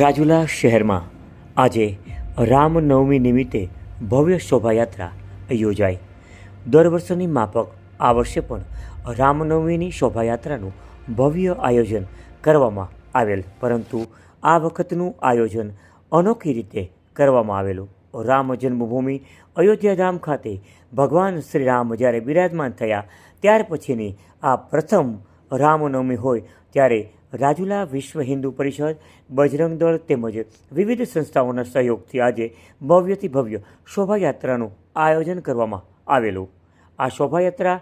રાજુલા શહેરમાં આજે રામનવમી નિમિત્તે ભવ્ય શોભાયાત્રા યોજાઈ. દર વર્ષની માફક આ વર્ષે પણ રામનવમીની શોભાયાત્રાનું ભવ્ય આયોજન કરવામાં આવેલ, પરંતુ આ વખતનું આયોજન અનોખી રીતે કરવામાં આવેલું. રામ જન્મભૂમિ અયોધ્યાધામ ખાતે ભગવાન શ્રી રામ જ્યારે બિરાજમાન થયા, ત્યાર પછીની આ પ્રથમ રામનવમી હોય ત્યારે રાજુલા વિશ્વ હિન્દુ પરિષદ, બજરંગ દળ તેમજ વિવિધ સંસ્થાઓના સહયોગથી આજે ભવ્યથી ભવ્ય શોભાયાત્રાનું આયોજન કરવામાં આવેલું. આ શોભાયાત્રા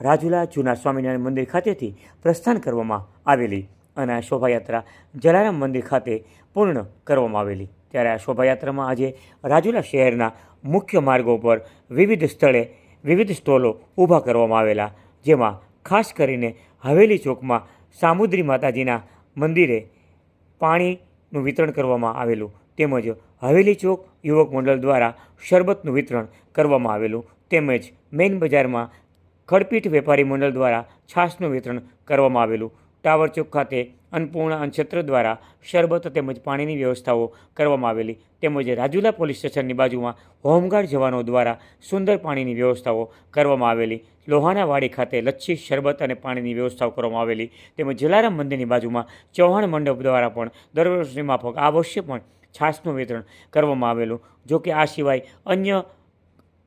રાજુલા જૂના સ્વામિનારાયણ મંદિર ખાતેથી પ્રસ્થાન કરવામાં આવેલી અને આ શોભાયાત્રા જલારામ મંદિર ખાતે પૂર્ણ કરવામાં આવેલી. ત્યારે આ શોભાયાત્રામાં આજે રાજુલા શહેરના મુખ્ય માર્ગો પર વિવિધ સ્થળે વિવિધ સ્ટોલો ઊભા કરવામાં આવેલા, જેમાં ખાસ કરીને હવેલી ચોકમાં સામુદ્રી માતાજીના મંદિરે પાણીનું વિતરણ કરવામાં આવેલું. તેમજ હવેલી ચોક યુવક મંડળ દ્વારા શરબતનું વિતરણ કરવામાં આવેલું. તેમજ મેઇન બજારમાં ખડપીઠ વેપારી મંડળ દ્વારા છાશનું વિતરણ કરવામાં આવેલું. ટાવર ચોક ખાતે અન્નપૂર્ણા અન્નક્ષેત્ર દ્વારા શરબત તેમજ પાણીની વ્યવસ્થાઓ કરવામાં આવેલી. તેમજ રાજુલા પોલીસ સ્ટેશનની બાજુમાં હોમગાર્ડ જવાનો દ્વારા સુંદર પાણીની વ્યવસ્થાઓ કરવામાં આવેલી. લોહાણાવાડી ખાતે લચ્છી, શરબત અને પાણીની વ્યવસ્થાઓ કરવામાં આવેલી. તેમજ જલારામ મંદિરની બાજુમાં ચૌહાણ મંડપ દ્વારા પણ દર વર્ષની માફક આ વર્ષે પણ છાશનું વિતરણ કરવામાં આવેલું. જો કે આ સિવાય અન્ય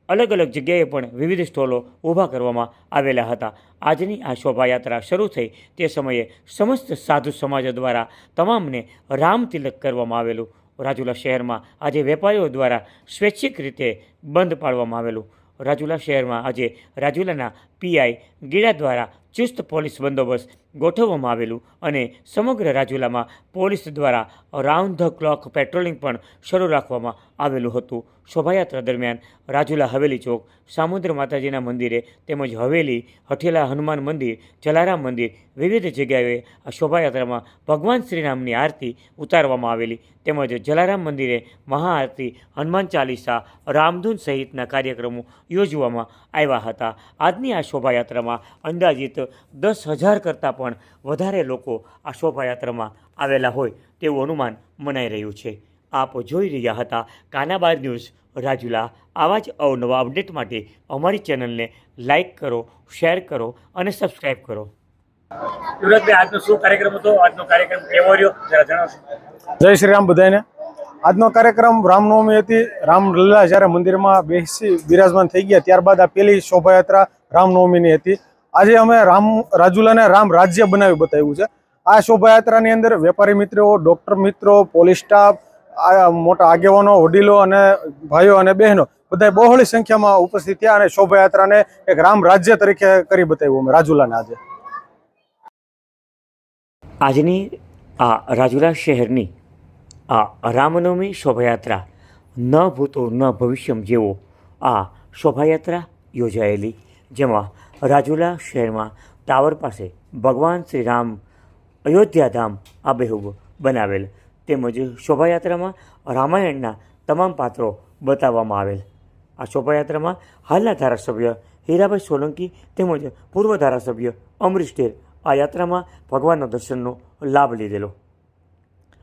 અલગ અલગ જગ્યાએ પણ વિવિધ સ્ટોલો ઊભા કરવામાં આવેલા હતા. આજની આ શોભાયાત્રા શરૂ થઈ તે સમયે સમસ્ત સાધુ સમાજ દ્વારા તમામને રામ તિલક કરવામાં આવેલું. રાજુલા શહેરમાં આજે વેપારીઓ દ્વારા સ્વૈચ્છિક રીતે બંધ પાડવામાં આવેલું. રાજુલા શહેરમાં આજે રાજુલાના પીઆઈ ગીડા દ્વારા ચુસ્ત પોલીસ બંદોબસ્ત ગોઠવવામાં આવેલું અને સમગ્ર રાજુલામાં પોલીસ દ્વારા રાઉન્ડ ધ ક્લોક પેટ્રોલિંગ પણ શરૂ રાખવામાં આવેલું હતું. શોભાયાત્રા દરમિયાન રાજુલા હવેલી ચોક, સામુદ્ર માતાજીના મંદિરે તેમજ હવેલી, હઠેલા હનુમાન મંદિર, જલારામ મંદિર વિવિધ જગ્યાએ આ શોભાયાત્રામાં ભગવાન શ્રીરામની આરતી ઉતારવામાં આવેલી. તેમજ જલારામ મંદિરે મહાઆરતી, હનુમાન ચાલીસા, રામધૂન સહિતના કાર્યક્રમો યોજવામાં આવ્યા હતા. આજની આ શોભાયાત્રામાં અંદાજિત દસ હજાર કરતાં પણ વધારે લોકો આ શોભાયાત્રામાં આવેલા હોય તેવું અનુમાન મનાઈ રહ્યું છે. આપ જોઈ રહ્યા હતા કાનાબાર ન્યૂઝ રાજુલા. આવા જ અવનવા અપડેટ માટે અમારી ચેનલને લાઇક કરો શેર કરો અને સબસ્ક્રાઈબ કરો. આજનો શું કાર્યક્રમ હતો? આજનો કાર્યક્રમ કેવો રહ્યો? જરા જણાવશો. જય શ્રી રામ બધાને આજનો કાર્યક્રમ રામનવમી હતી. રામલીલા જ્યારે મંદિરમાં બેસી બિરાજમાન થઈ ગયા ત્યારબાદ આ પેલી શોભાયાત્રા રામનવમીની હતી. આજે અમે રામ રાજુલાને રામ રાજ્ય બનાવી બતાવ્યું છે. આ શોભાયાત્રાની અંદર વેપારી મિત્રો ડૉક્ટર મિત્રો, પોલીસ સ્ટાફ મોટા આગેવાનો, વડીલો અને ભાઈઓ અને બહેનો બધા બહોળી સંખ્યામાં ઉપસ્થિત થયા અને શોભાયાત્રાને એક રામ રાજ્ય તરીકે કરી બતાવ્યું અમે રાજુલાને આજે. આજની આ રાજુલા શહેરની આ રામનવમી શોભાયાત્રા ન ભૂતો ન ભવિષ્યમ જેવો આ શોભાયાત્રા યોજાયેલી, જેમાં રાજુલા શહેરમાં ટાવર પાસે ભગવાન શ્રી રામ અયોધ્યાધામ આબેહૂબ બનાવેલ તેમજ શોભાયાત્રામાં રામાયણના તમામ પાત્રો બતાવવામાં આવેલ. આ શોભાયાત્રામાં હાલના ધારાસભ્ય હીરાભાઈ સોલંકી તેમજ પૂર્વ ધારાસભ્ય અમરીશ ઢેર આ યાત્રામાં ભગવાનના દર્શનનો લાભ લીધેલો.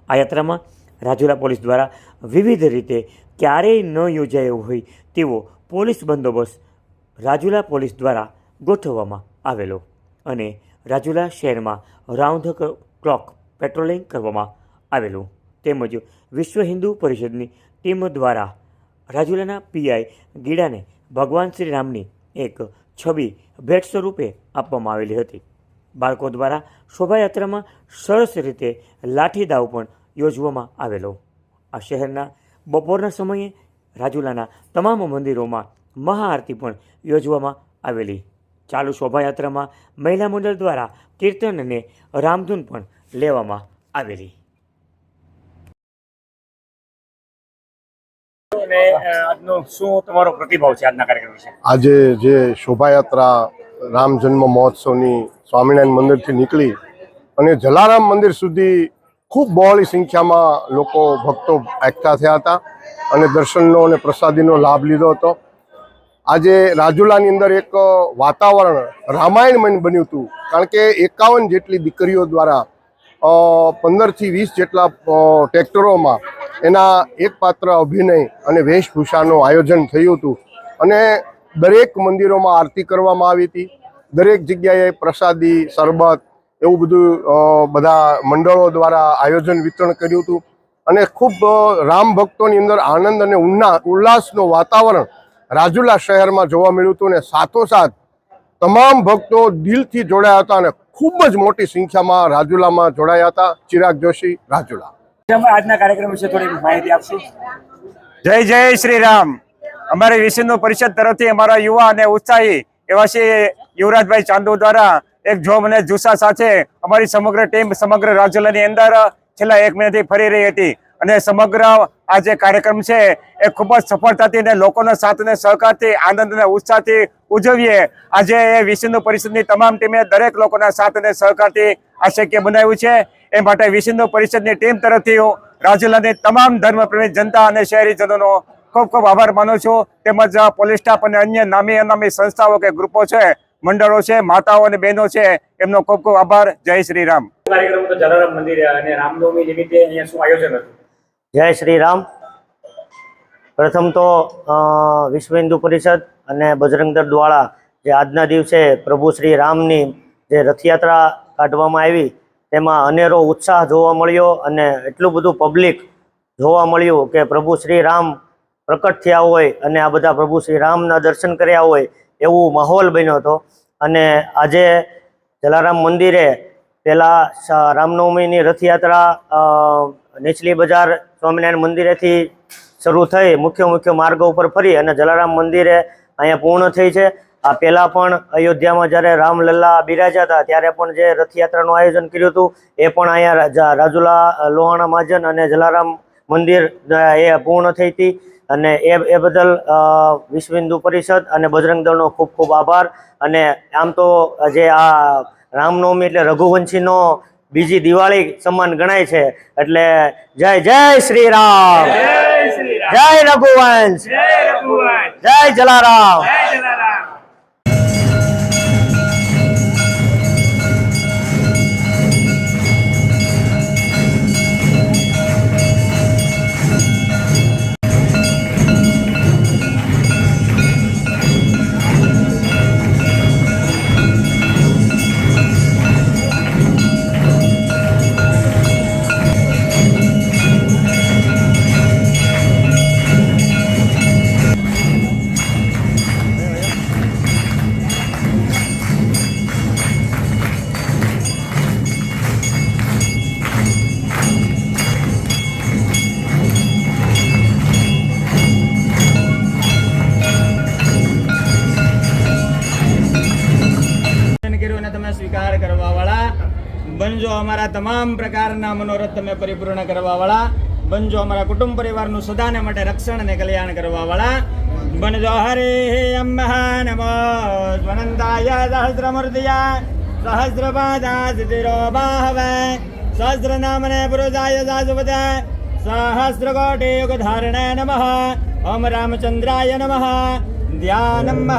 આ યાત્રામાં રાજુલા પોલીસ દ્વારા વિવિધ રીતે ક્યારેય ન યોજાયો હોય તેવો પોલીસ બંદોબસ્ત રાજુલા પોલીસ દ્વારા ગોઠવવામાં આવેલો અને રાજુલા શહેરમાં રાઉન્ડ ક્લોક પેટ્રોલિંગ કરવામાં આવેલું. તેમજ વિશ્વ હિન્દુ પરિષદની ટીમ દ્વારા રાજુલાના પીઆઈ ગીડાને ભગવાન શ્રી રામની એક છબી ભેટ સ્વરૂપે આપવામાં આવેલી હતી. બાળકો દ્વારા શોભાયાત્રામાં સરસ રીતે લાઠી દાવ પણ યોજવામાં આવેલો. આ શહેરના બપોરના સમયે રાજુલાના તમામ મંદિરોમાં મહાઆરતી પણ યોજવામાં આવેલી. ચાલુ શોભાયાત્રામાં મહિલા મંડળ દ્વારા કીર્તન અને રામધૂન પણ લેવામાં આવેલી. અને આજનો શું તમારો પ્રતિભાવ છે આજના કાર્યક્રમ આજે જે શોભાયાત્રા રામ જન્મ મહોત્સવની સ્વામિનારાયણ મંદિરથી નીકળી અને જલારામ મંદિર સુધી ખૂબ બહોળી સંખ્યામાં લોકો ભક્તો એકઠા થયા હતા અને દર્શનનો અને પ્રસાદીનો લાભ લીધો હતો. આજે રાજુલાની અંદર એક વાતાવરણ રામાયણમય બન્યું હતું. કારણ કે એકાવન જેટલી દીકરીઓ દ્વારા પંદરથી વીસ જેટલા ટ્રેક્ટરોમાં એના એક પાત્ર અભિનય અને વેશભૂષાનું આયોજન થયું હતું. અને દરેક મંદિરોમાં આરતી કરવામાં આવી હતી. દરેક જગ્યાએ પ્રસાદી, શરબત એવું બધું બધા મંડળો દ્વારા આયોજન વિતરણ કર્યું હતું. અને ખૂબ રામ ભક્તોની અંદર આનંદ અને ઉલ્લાસનું વાતાવરણ રાજુલા શહેરમાં જોવા મળ્યું હતું ને સાથોસાથ તમામ ભક્તો દિલથી જોડાયા હતા અને ખૂબ જ મોટી સંખ્યામાં રાજુલામાં જોડાયા હતા. ચિરાગ જોશી રાજુલા. આજના કાર્યક્રમ વિશે થોડી માહિતી આપશો? જય જય શ્રી રામ અમારી વિશ્વ પરિષદ તરફથી અમારા યુવા અને ઉત્સાહી એવા શ્રી યુવરાજભાઈ ચાંદુ દ્વારા એક જોમ અને જુસ્સા સાથે અમારી સમગ્ર ટીમ સમગ્ર રાજ્યની અંદર છેલ્લા એક મહિનાથી ફરી રહી હતી અને સમગ્ર આ જે કાર્યક્રમ છે, એ ખૂબ જ સફળતાથી અને લોકોના સાથ અને સહકારથી આનંદ અને ઉત્સાહથી ઉજવીએ. આજે એ વિશ્વ પરિષદની તમામ ટીમે દરેક લોકોના સાથ અને સહકારથી આ શક્ય બનાવ્યું છે. એ માટે વિશ્વ પરિષદની ટીમ તરફથી હું રાજુલાની તમામ ધર્મપ્રેમી જનતા અને શહેરીજનોનો ખૂબ ખૂબ આભાર માનું છું. તેમજ પોલીસ સ્ટાફ અને અન્ય નામી અનામી સંસ્થાઓ કે ગ્રુપો છે, મંડળો છે, માતાઓ અને બહેનો છે, એમનો ખૂબ ખૂબ આભાર. જય શ્રી રામ. કાર્યક્રમ તો જલારામ મંદિરે અને રામનવમી નિમિત્તે અહીંયા શું આયોજન હતું? જય શ્રી રામ. પ્રથમ તો વિશ્વ હિન્દુ પરિષદ અને બજરંગ દળ દ્વારા જે આજના દિવસે પ્રભુ શ્રી રામની જે રથયાત્રા કાઢવામાં આવી, તેમાં અનેરો ઉત્સાહ જોવા મળ્યો અને એટલું બધું પબ્લિક જોવા મળ્યું કે પ્રભુ શ્રી રામ પ્રકટ થયા હોય અને આ બધા પ્રભુ શ્રી રામના દર્શન કર્યા હોય એવું માહોલ બન્યો હતો. અને આજે જલારામ મંદિરે પહેલાં રામનવમીની રથયાત્રા નીચલી બજાર સ્વામિનારાયણ મંદિરેથી શરૂ થઈ મુખ્ય મુખ્ય માર્ગો ઉપર ફરી અને જલારામ મંદિરે અહીંયા પૂર્ણ થઈ છે. આ પહેલાં પણ અયોધ્યામાં જ્યારે રામલલ્લા બિરાજા હતા, ત્યારે પણ જે રથયાત્રાનું આયોજન કર્યું હતું, એ પણ અહીંયા રાજા- રાજુલા લોહાણા મહાજન અને જલારામ મંદિર એ પૂર્ણ થઈ હતી. અને એ એ બદલ વિશ્વ હિન્દુ પરિષદ અને બજરંગ દળનો ખૂબ ખૂબ આભાર. અને આમ તો જે આ રામનવમી એટલે રઘુવંશીનો બીજી દિવાળી સમાન ગણાય છે. એટલે જય જય શ્રી રામ જય રઘુવંશ. જય જલારામ. બનજો અમારા તમામ પ્રકારના મનોરથ તમે પરિપૂર્ણ કરવા વાળા. બનજો અમારા કુટુંબ પરિવારનું સદાને માટે રક્ષણ અને કલ્યાણ કરવા વાળા. બનજો હરે અમ્મા નમો સ્વનંતાય સહસ્રમૂર્તિયા. સહસ્રપાદા સિદ્ધિરો સહસ્ર નામને પુરુષાય સાસુપતે. સહસ્ર કોટિ યુગ ધારણે નમઃ. ઓમ રામચંદ્રાય નમઃ. ધ્યાનમ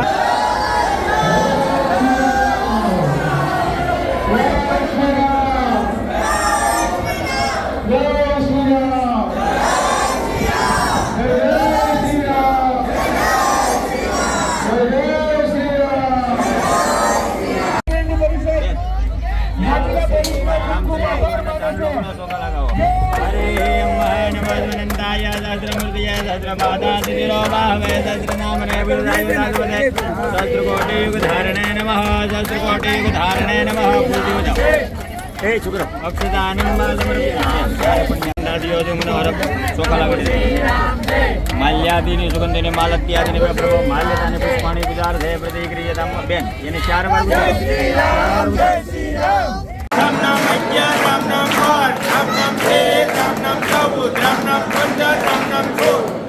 માલ્યાદિની સુગંધિની માલત્યાદિની પ્રભુ માલ્યતાની પુષ્પાણી પૂજાર્થે પ્રતિક્રિયતામ બેન એને ચાર વાર રામ નામ અજ્ઞ રામ નામ રામ નામ રામ નામ સાબુત રામ નામ નામ સોળ રામ નામ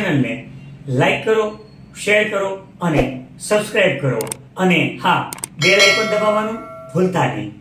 ચેનલને લાઈક કરો, શેર કરો અને સબસ્ક્રાઇબ કરો. અને હા, બેલ પણ દબાવવાનું ભૂલતા નહીં.